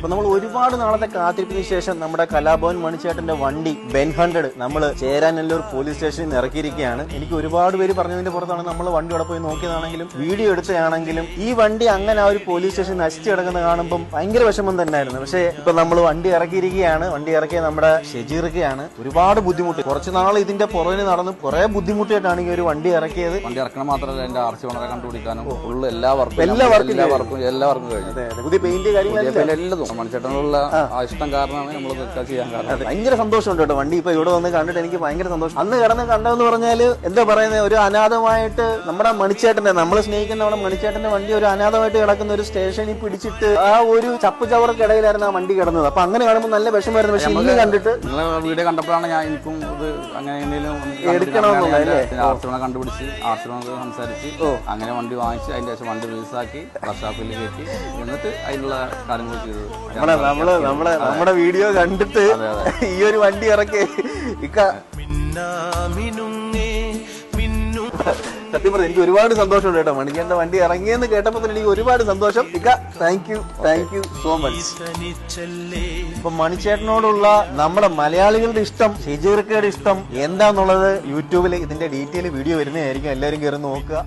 അപ്പൊ നമ്മൾ ഒരുപാട് നാളത്തെ കാത്തിരിപ്പിന് ശേഷം നമ്മുടെ കലാഭവൻ മണിച്ചേട്ടന്റെ വണ്ടി ബെൻ ഹൺഡ്രഡ് നമ്മൾ ചേരാനല്ലൂർ പോലീസ് സ്റ്റേഷനിൽ നിന്ന് ഇറക്കിയിരിക്കുകയാണ്. എനിക്ക് ഒരുപാട് പേര് പറഞ്ഞതിന്റെ പുറത്താണ് നമ്മൾ വണ്ടി അവിടെ പോയി നോക്കിയതാണെങ്കിലും വീഡിയോ എടുത്തതാണെങ്കിലും ഈ വണ്ടി അങ്ങനെ ആ ഒരു പോലീസ് സ്റ്റേഷൻ നശിച്ചു കിടക്കുന്ന കാണുമ്പോൾ ഭയങ്കര വിഷമം തന്നെയായിരുന്നു. പക്ഷേ ഇപ്പൊ നമ്മൾ വണ്ടി ഇറക്കിയിരിക്കുകയാണ്. വണ്ടി ഇറക്കിയ നമ്മുടെ ഷെജീർക്കയാണ് ഒരുപാട് ബുദ്ധിമുട്ട്. കുറച്ച് നാൾ ഇതിന്റെ പുറകിന് നടന്ന് കുറെ ബുദ്ധിമുട്ടിയിട്ടാണ് ഈ ഒരു വണ്ടി ഇറക്കിയത്. വണ്ടി ഇറക്കണം മാത്രമല്ല എന്റെ ആർച്ചി ഓണറെ കണ്ടുപിടിക്കാനും എല്ലാ വർക്കും എല്ലാ വർക്കും എല്ലാ വർക്കും കഴിഞ്ഞു. പുതിയ പെയിന്റ് കാര്യങ്ങളെല്ലാം മണിച്ചേട്ടനുള്ള ഇഷ്ടം കാരണമാണ് നമ്മൾ ചെയ്യാൻ കാരണം. ഭയങ്കര സന്തോഷമുണ്ട് കേട്ടോ. വണ്ടി ഇപ്പൊ ഇവിടെ വന്ന് കണ്ടിട്ട് എനിക്ക് ഭയങ്കര സന്തോഷം. അന്ന് കിടന്ന് കണ്ടതെന്ന് പറഞ്ഞാൽ എന്താ പറയുന്നത് ഒരു അനാഥമായിട്ട് നമ്മുടെ മണിച്ചേട്ടന്റെ നമ്മൾ സ്നേഹിക്കുന്ന നമ്മുടെ മണിച്ചേട്ടന്റെ വണ്ടി ഒരു അനാഥമായിട്ട് കിടക്കുന്ന ഒരു സ്റ്റേഷനിൽ പിടിച്ചിട്ട് ആ ഒരു ചപ്പ് ചവറക്കിടയിലായിരുന്നു ആ വണ്ടി കിടന്നത്. അപ്പൊ അങ്ങനെ കാണുമ്പോൾ നല്ല വിഷമമായിരുന്നു. പക്ഷെ ഇന്ന് കണ്ടിട്ട് നിങ്ങളെ വീഡിയോ കണ്ടപ്പോഴാണ് ഞാൻ എനിക്കും ഇത് അങ്ങനെ എന്തെങ്കിലും എടുക്കണമെന്നുള്ള അല്ലേ? ആർച്ചോണെ കണ്ടുപിടിച്ച് ആർച്ചോണൊക്കെ സംസാരിച്ച് അങ്ങനെ വണ്ടി വാങ്ങിച്ച് അതിന്റെ ശേഷം വണ്ടി റിലീസാക്കി വർഷാപ്പിൽ കയറ്റി എന്നിട്ട് അതിനുള്ള കാര്യങ്ങൾ ചെയ്തത്. നമ്മളെ നമ്മൾ നമ്മളെ നമ്മുടെ വീഡിയോ കണ്ടിട്ട് ഈ ഒരു വണ്ടി ഇറക്കി. ഇക്ക. സത്യം പറഞ്ഞു എനിക്ക് ഒരുപാട് സന്തോഷമുണ്ട് കേട്ടോ. മണിക്കേണ്ട വണ്ടി ഇറങ്ങിയെന്ന് കേട്ടപ്പോൾ തന്നെ എനിക്ക് ഒരുപാട് സന്തോഷം. ഇക്ക thank you thank you so much ഇപ്പൊ മണിച്ചേട്ടനോടുള്ള നമ്മുടെ മലയാളികളുടെ ഇഷ്ടം ഷിജീർക്കയുടെ ഇഷ്ടം എന്താന്നുള്ളത് യൂട്യൂബിൽ ഇതിന്റെ ഡീറ്റെയിൽ വീഡിയോ വരുന്നതായിരിക്കും. എല്ലാവരും കയറി നോക്കുക.